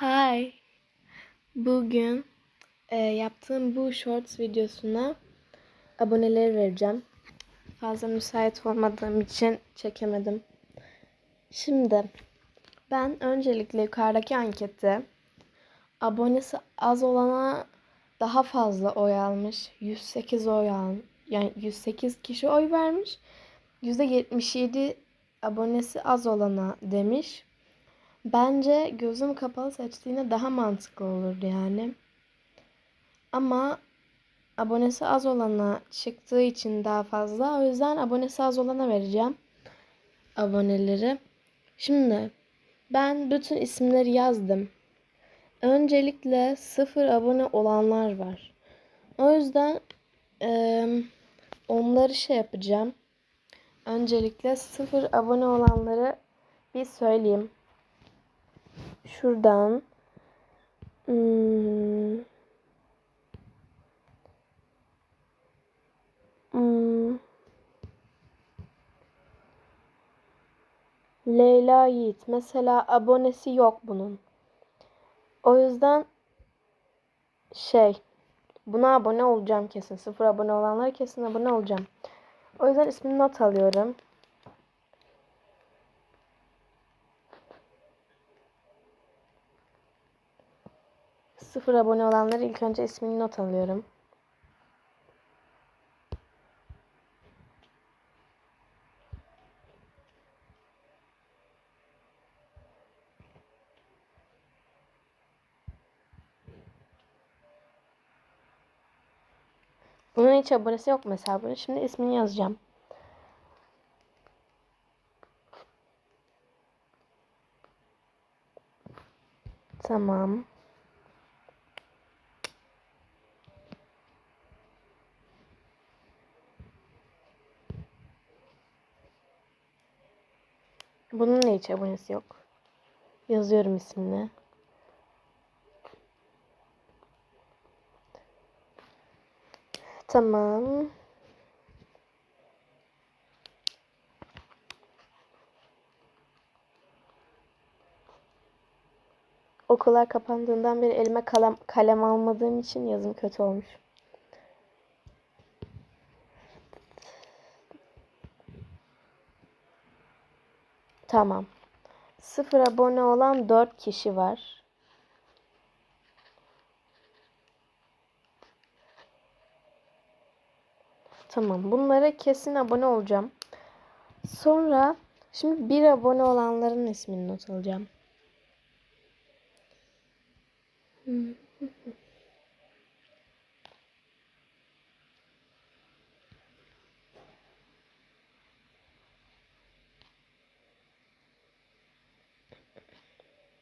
Hi. Bugün e, yaptığım bu shorts videosuna aboneleri vereceğim. Fazla müsait olmadığım için çekemedim. Şimdi ben öncelikle yukarıdaki ankette abonesi az olana daha fazla oy almış. 108 oy al yani 108 kişi oy vermiş. %77 abonesi az olana demiş. Bence gözüm kapalı seçtiğinde daha mantıklı olurdu yani. Ama abonesi az olana çıktığı için daha fazla. O yüzden abonesi az olana vereceğim aboneleri. Şimdi ben bütün isimleri yazdım. Öncelikle sıfır abone olanlar var. O yüzden e, onları şey yapacağım. Öncelikle sıfır abone olanları bir söyleyeyim. Şuradan hmm, hmm, Leyla Yiğit. Mesela abonesi yok bunun. O yüzden şey buna abone olacağım kesin. Sıfır abone olanlara kesin abone olacağım. O yüzden ismini not alıyorum. Sıfır abone olanları ilk önce ismini not alıyorum. Bunun hiç abonesi yok mesela. Bunun şimdi ismini yazacağım. Tamam. Bunun da hiç abonesi yok. Yazıyorum ismini. Tamam. Okullar kapandığından beri elime kalem, kalem almadığım için yazım kötü olmuş. Tamam. Sıfır abone olan 4 kişi var. Tamam. Bunlara kesin abone olacağım. Sonra şimdi bir abone olanların ismini not alacağım.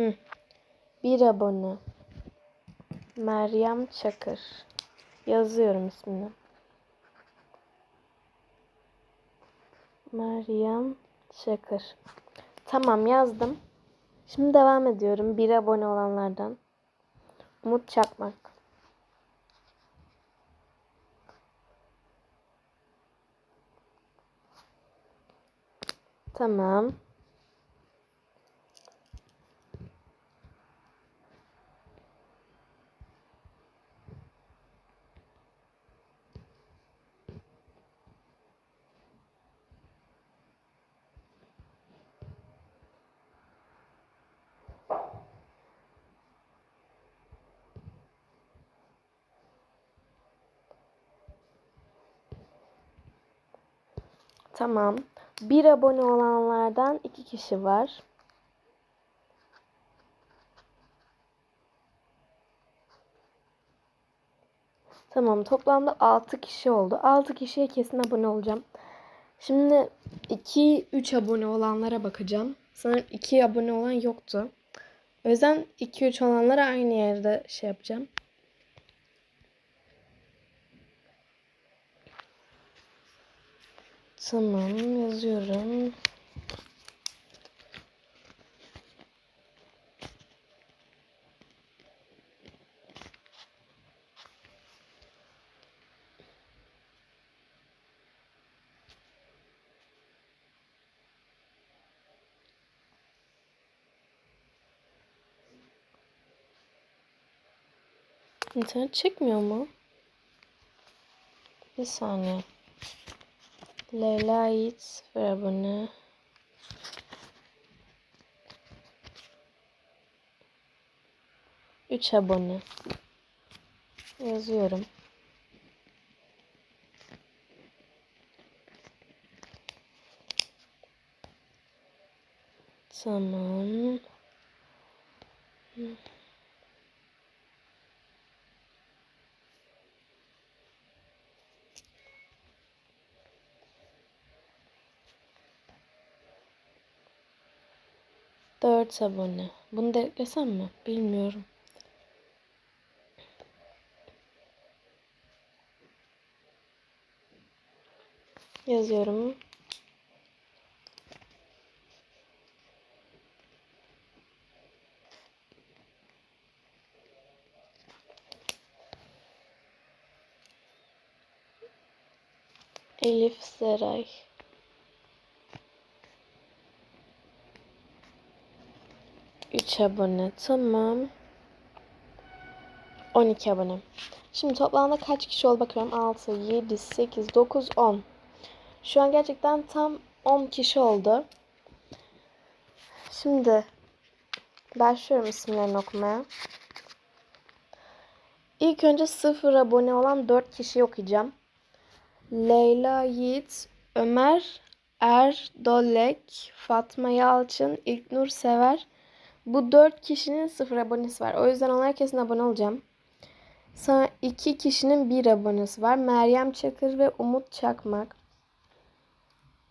Hı. Bir abone. Meryem Çakır. Yazıyorum ismini. Meryem Çakır. Tamam yazdım. Şimdi devam ediyorum. Bir abone olanlardan. Umut Çakmak. Tamam. Tamam. Bir abone olanlardan iki kişi var. Tamam. Toplamda 6 kişi oldu. 6 kişiye kesin abone olacağım. Şimdi 2-3 abone olanlara bakacağım. Sanırım 2 abone olan yoktu. O yüzden 2-3 olanlara aynı yerde şey yapacağım. Tamam yazıyorum. İnternet çekmiyor mu? Bir saniye. Leyla Yiğit sıfır abone. Üç abone. Yazıyorum. Tamam. Dört abone. Bunu da eklesem mi? Bilmiyorum. Yazıyorum. Elif Seray. Abone. Tamam. 12 abone. Şimdi toplamda kaç kişi oldu bakıyorum. 6, 7, 8, 9, 10. Şu an gerçekten tam 10 kişi oldu. Şimdi başlıyorum isimlerini okumaya. İlk önce 0 abone olan 4 kişiyi okuyacağım. Leyla Yiğit, Ömer Erdolek, Fatma Yalçın, İlknur Sever. Bu 4 kişinin 0 abonesi var. O yüzden onlara kesin abone olacağım. Sonra 2 kişinin 1 abonesi var. Meryem Çakır ve Umut Çakmak.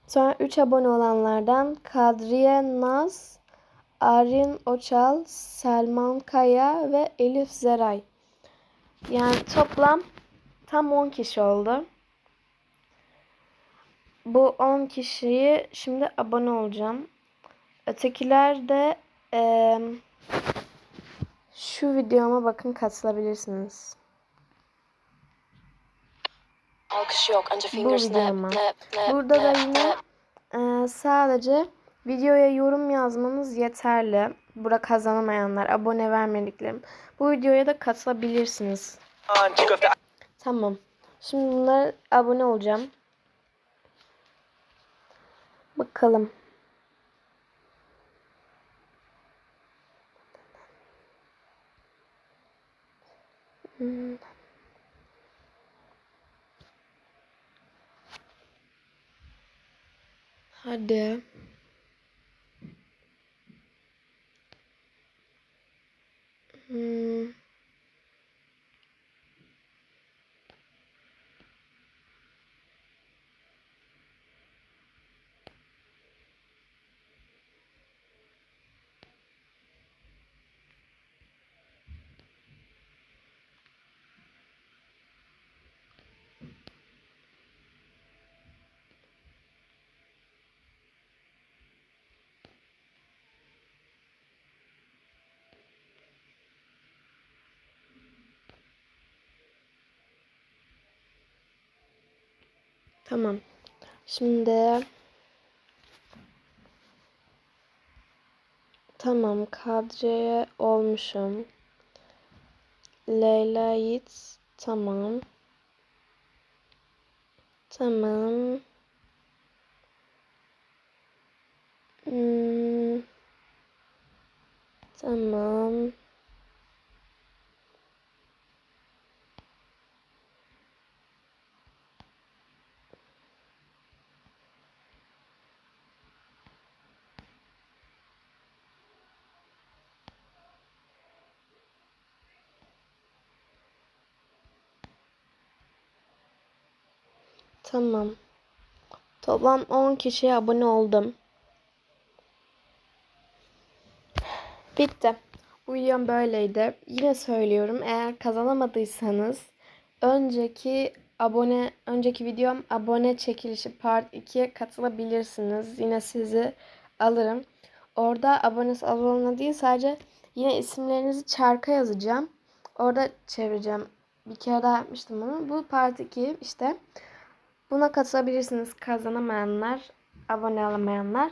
Sonra 3 abone olanlardan Kadriye Naz, Arin Oçal, Selman Kaya ve Elif Zeray. Yani toplam tam 10 kişi oldu. Bu 10 kişiyi şimdi abone olacağım. Ötekiler de eee, şu videoma bakın katılabilirsiniz. Alkış yok. Bu videoma. Burada da yine eee, sadece videoya yorum yazmanız yeterli. Burada kazanamayanlar, abone vermediklerim. Bu videoya da katılabilirsiniz. Tamam. Şimdi bunlara abone olacağım. Bakalım. Hmm. Hadi. Hmm. Tamam. Şimdi tamam Kadriye olmuşum. Leyla Yiğit tamam. Tamam. Hmm. Tamam. Tamam. Toplam 10 kişiye abone oldum. Bitti. Bu videom böyleydi. Yine söylüyorum eğer kazanamadıysanız önceki abone önceki videom abone çekilişi part 2'ye katılabilirsiniz. Yine sizi alırım. Orada abonesi az olana değil sadece yine isimlerinizi çarka yazacağım. Orada çevireceğim. Bir kere daha yapmıştım bunu. Bu part 2 işte. Buna katılabilirsiniz kazanamayanlar, abone olamayanlar.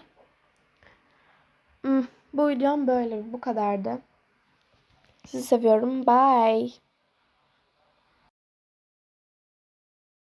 Hmm, bu videom böyle bu kadardı. Sizi seviyorum. Bye.